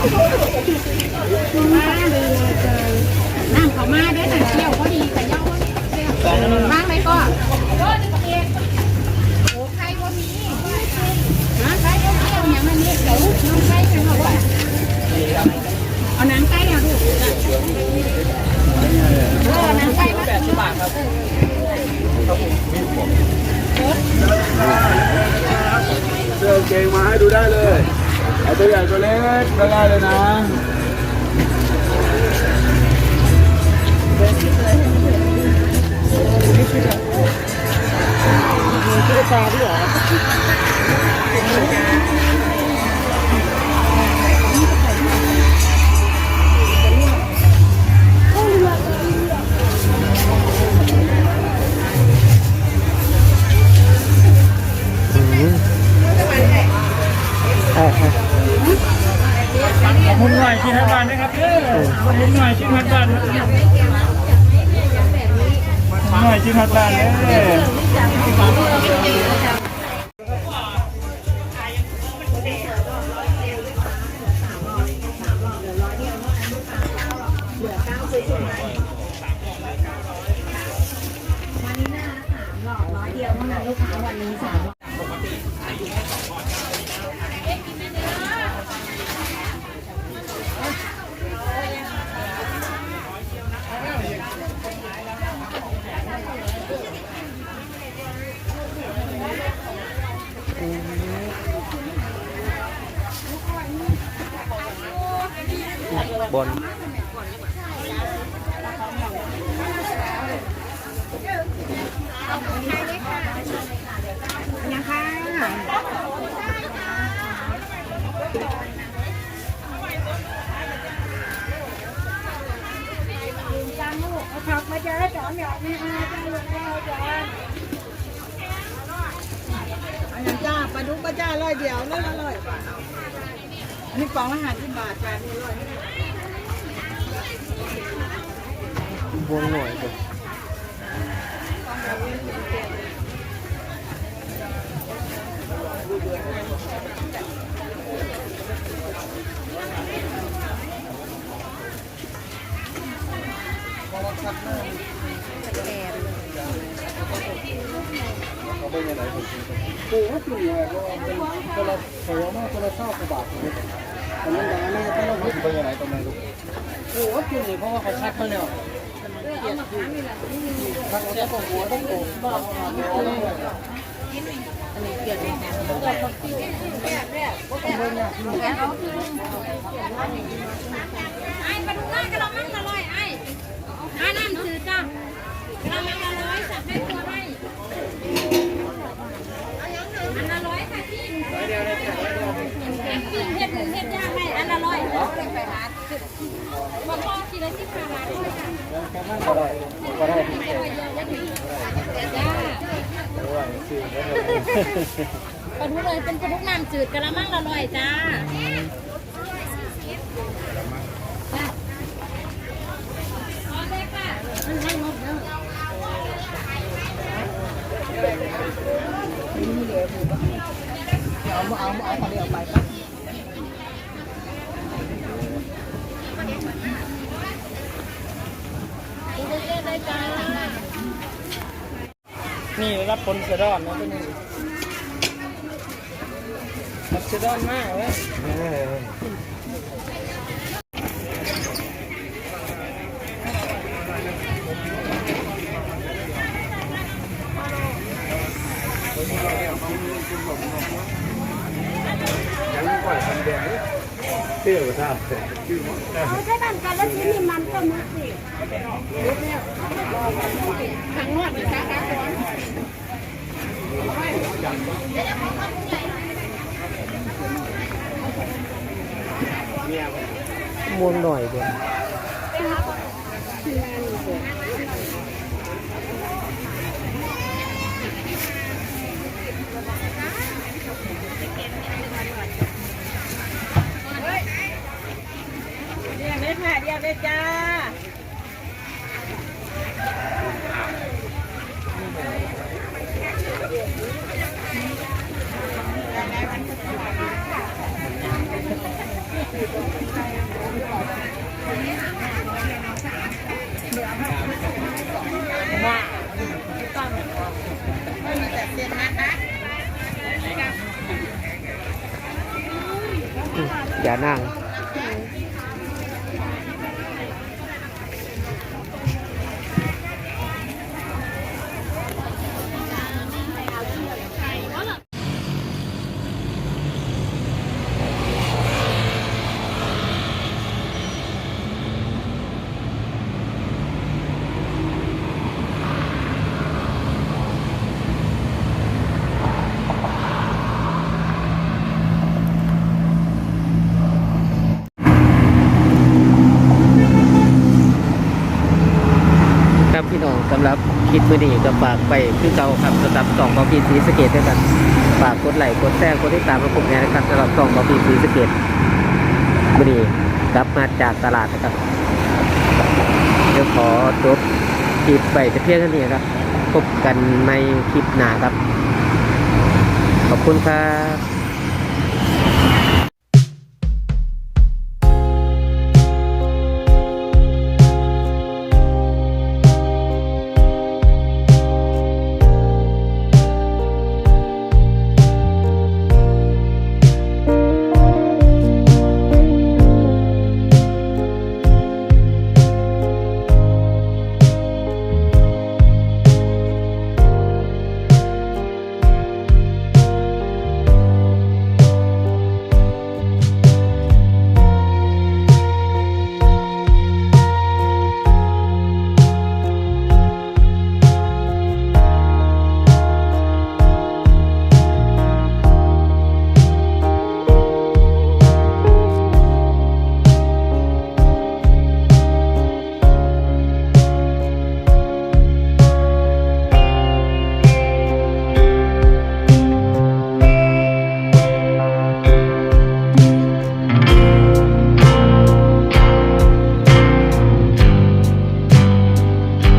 มาเลยเจอน้ำเขามาได้หนังเที่ยวก็ดีแต่ย่อว่างไหมก็โอ้ใครก็มีนะใครก็เที่ยวอย่างนั้นเนี่ยเดี๋ยวน้องใครกันบอกว่าเอาหนังไก่อะลูกเออหนังไก่มาแปดสิบบาทครับเสื้อเกงมาให้ดูได้เลย เอาตัว ใหญ่ตัวเล็กก็ได้เลยนะมุนหน่อยชิ้นฮัตบานนะครับเออมุนหน่ยชิ้นฮัตบานมุนหน่อยชิ้นฮัตบานเออบนยังค่ะอันนั้นจ้าปลาดุกก็จ้าร้อยเดียวร้อยละร้อยอันนี้ฟองละห้าสิบบาทจานนี้ร้อย บนหน่อยบนปูก็คือไงเพราะว่าเป็นคนละเสียมากคนละเศร้ากว่าบาทเลยตอนนั้นดังนั้นก็ต้องคิดไปยังไงตรงนั้นลูกปูก็กินนี่เพราะว่าเขาคัดมาแล้ว คัดแล้วก็หัวต้องโกงบ้าเอามาเลยอันนี้เกลียดเลยนะ ไอ้มาดูหน้ากระมังละร้อยไอ้ไอ้น้ำจืดจ้ะกระมังละร้อยสับให้ตัวให้อันละร้อยค่ะพี่เฮ็ดปิ้งเฮ็ดหมูเฮ็ดย่างให้อันละร้อยไปหาบ่พอทีละสิบห้าบาทด้วยค่ะ ก็ได้ก็ได้ ไม่ร้อยเดียวยังมีจ้า ปลาดุกเลยเป็นปลาดุกน้ำจืดกระมังละร้อยจ้าเอามาเอามาเอามาเดียวไปนี่รับผลเสดอนนะตัวนี้ รับเสดอนมากเลยยังไม่ก่อยคันแดงเที่ยวทราเอาแค่นั้นกันแล้วชิ้นนี้มันก็มุกสิทั้งนวดนะคะ บนหน่อยเรียกเลยค่ะเรียกเลยจ้า อย่านั่ง มือนี้ก็ฝากไปคือเก่าครับสำหรับสองบอปีสีสเกตด้วยกันฝากกดไลค์กดแชร์กดติดตามระบบนี้นะครับสำหรับสองบอปีสีสเกตมือนี้กลับมาจากตลาดนะครับเดี๋ยวขอจบคลิปไปแต่เพียงเท่านี้ครับพบกันในคลิปหน้าครับ ขอบคุณครับ